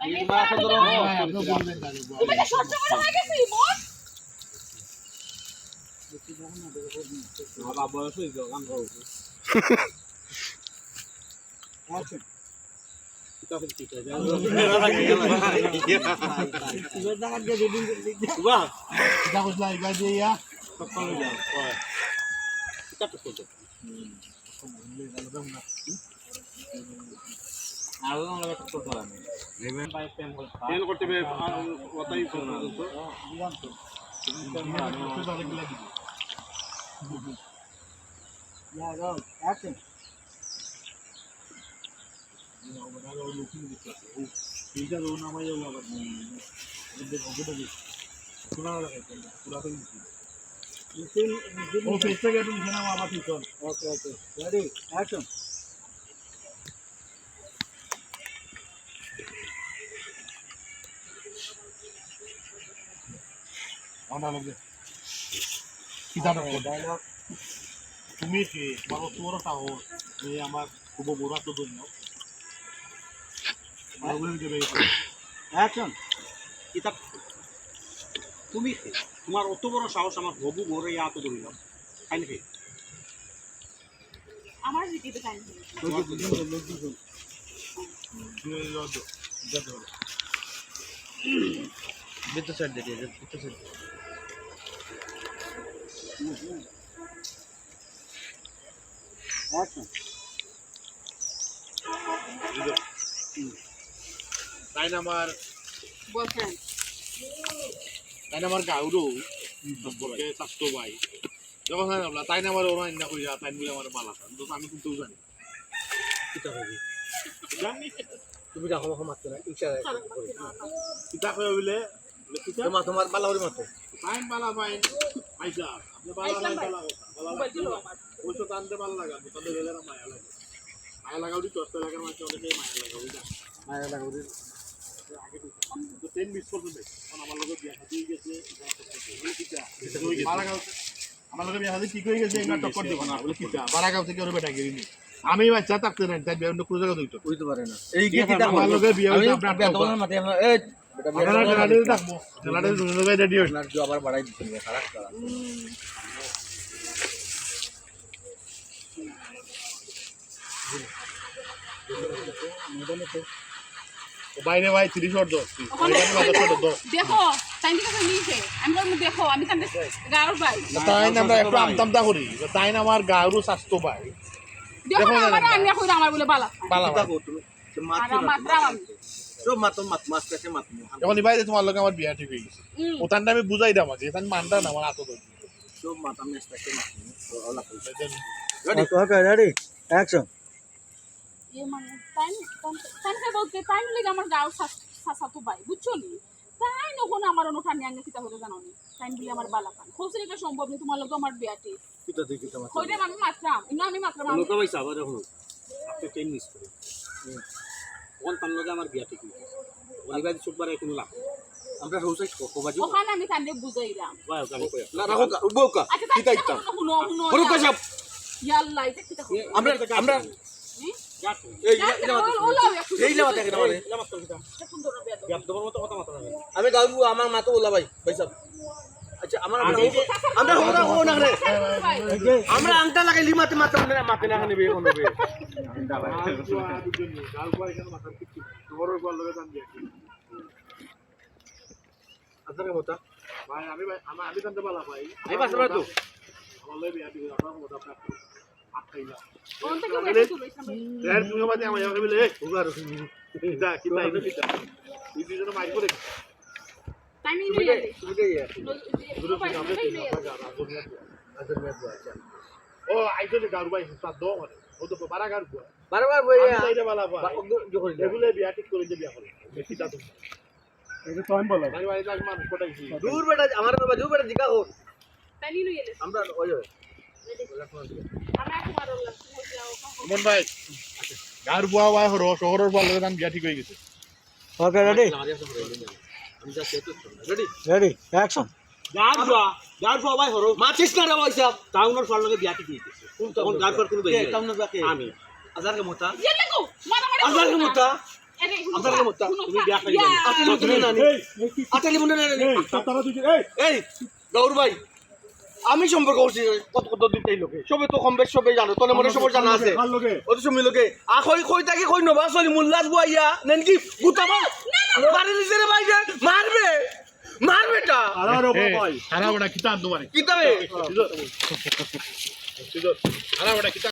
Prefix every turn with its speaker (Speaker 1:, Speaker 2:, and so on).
Speaker 1: তুমি তো সহ্য করে হয়ে।
Speaker 2: ఓకే ఓకే రెడీ యాక్షన్
Speaker 3: তুমি কি তোমার তোমার সাহস যে আমার খুব বড় তো
Speaker 2: ধন্য
Speaker 3: অ্যাকশন তুমি তোমার অত বড় সাহস আমার হবু বড় ইয়া তো ধরিলাম
Speaker 1: আমার
Speaker 2: জিকিতে তাই দিয়ে
Speaker 3: তাই না আমার? ওরা না যা তাই বলে আমার কিন্তু জানি।
Speaker 2: তুমি যা হলো মাত্র না
Speaker 3: ইনশাআল্লাহ টাইম বালা
Speaker 1: আমার।
Speaker 3: লাগা বিয়া ঠিক হয়ে গেছে এগুলো টক্কর দিব না। বলে কিটা বারাগাঁও থেকে ওর বেটা আমি বাচ্চা থাকতে নাই তাই বিয়া অন্য কোনো জায়গা
Speaker 2: বুঝতে পারে না। এই
Speaker 3: কি আমার লগে বিয়ে হইছে, আপনার
Speaker 2: বিয়া মাথায় এই
Speaker 3: ভাই
Speaker 2: আবার বাড়াই দিচ্ছেন খারাপ খারাপ
Speaker 3: বাইরে ভাই তিরিশ অর্ধ
Speaker 1: ওখানে দেখো দেখো আমি ভাই।
Speaker 3: তাই আমরা একটু আমতামতা করি। তাই আমার গাঁরও স্বাস্থ্য পাই
Speaker 1: দেখো আমার বলে বালা।
Speaker 3: পালা
Speaker 2: কিতা কো
Speaker 1: মাত্রা আমি।
Speaker 2: সব মাতো মাত মাছ কাছে মাত
Speaker 3: যখন বাইরে তোমার লোক আমার বিয়া ঠিক হয়ে গেছে। আমি বুঝাই দাম আছে এখানে মানটা না আমার আতো
Speaker 2: সব মাতা মেস কাছে মাত ওলা
Speaker 3: রেডি
Speaker 2: ওকে রেডি অ্যাকশন
Speaker 1: ये মানে টাইম টাইম বলতে টাইম লেগে আমার গাও সাসা তো ভাই বুঝছ নি? তাই নখন আমার অনুঠান নিয়ে আনলে কিতা হলো জানো নি? টাইম বলে আমার বালা পান খুব এটা সম্ভব নেই তোমার লোক আমার বিয়াটি
Speaker 2: কিতা দেখি তোমার
Speaker 1: হইলে আমি মাত্রাম ইনো আমি মাত্রাম
Speaker 3: লোক আপনি মিস করে কোন তার লগে আমার বিয়া ঠিক হয়েছে অলিবাই সুটবার কোনো লাভ
Speaker 2: আমরা রোসাই কোবাজি
Speaker 1: ওখানে আমি তান্ডে বুঝাইলাম
Speaker 3: ভাই ওকে আমি কই
Speaker 2: না রাখো
Speaker 1: আচ্ছা তাই
Speaker 2: কিতা ইতা
Speaker 1: শুনো শুনো
Speaker 2: হরুকা সব
Speaker 1: ইয়াল্লা এটা কিতা
Speaker 2: আমরা আমরা? এই
Speaker 1: যাক,
Speaker 2: ইলা মাতো
Speaker 1: ওলা- ওলাও একটু
Speaker 2: এই মাতো কেন মানে
Speaker 1: এটা সুন্দর না
Speaker 3: মতো মাথা
Speaker 2: গাউবু আমার মাতো সব আচ্ছা আমার আমরা আমরা হোনা হোনা রে
Speaker 1: ভাই,
Speaker 2: আমরা আংটা লাগাই লি মাতে মাতে না মাতে না নেবে এখন হবে আপনার মত
Speaker 3: ভাই আমি ভাই আমার আমি জানতে পারলাম ভাই।
Speaker 2: এই পাশে না তো।
Speaker 3: আমার লগে বিয়া ঠিক আপনার কথা আপনার আটকাইলা
Speaker 1: কোন থেকে বেশি হইছে আমি?
Speaker 3: এর তুমি বাদে আমার যাবে বলে এই
Speaker 2: উগার
Speaker 3: কিতা কিতা এটা কিতা এই দুজনে মাইক করে ও আইজনে দো মানে ও তো বারা গারু বুয়া
Speaker 2: বারবার বই
Speaker 3: আমি চাইতে বালা ভাই।
Speaker 2: যখন
Speaker 3: এগুলো বিয়া ঠিক করে যে বিয়া করে। কিতা তুমি
Speaker 2: এটা তো আমি বলা
Speaker 3: ভাই ভাই লাগ কোটাইছি
Speaker 2: দূর বেটা আমার বাবা দূর বেটা দিকা হোক।
Speaker 1: টাইম ইনো ইয়ালে।
Speaker 2: আমরা ওই ওই
Speaker 1: আমি এখন আরও লাগছে, হইছিলাম, ওখানে।
Speaker 3: মন ভাই গারু বুয়া হরো শহরের বুয়া ঠিক হয়ে গেছে।
Speaker 2: Okay ready
Speaker 3: ready
Speaker 2: ready action
Speaker 3: গার বুয়া ভাই হরো।
Speaker 2: মাছিস না রে পয়সা।
Speaker 3: টাউনের ফল লগে বিয়া ঠিক কোন কোন গার কোন
Speaker 2: কে টাউন বাকে
Speaker 3: আমি।
Speaker 2: আজার কে মোতা
Speaker 1: ইয়ালে গো, মারামারি
Speaker 2: আজার কে মোতা?
Speaker 1: এরে, শুনো
Speaker 2: আপনার
Speaker 1: খা,
Speaker 2: মতো,
Speaker 1: শুনো
Speaker 2: তুমি বিয়া খাইবেন। আটেলি না নি আটেলি মুটে না নি
Speaker 4: তারা দুজন এই।
Speaker 2: এই গৌর ভাই আমি সম্পর্ক করছি কত কত লোকে? সবে তো কম বেশ সবে জানো তোর মনে সবার জানা আছে। ও তো শুনি লোকে আ কই কই তাকে কই নবা চলি মুল্লাস বুয়াইয়া নেন কি গুতাবা বাড়ি দিছে রে ভাই যে মারবে? মারবে টা?
Speaker 4: হারাও আর ভাই।
Speaker 3: হারাও না কিতা আনতো মানে
Speaker 2: কিতাবে?
Speaker 3: হারাও না কিতা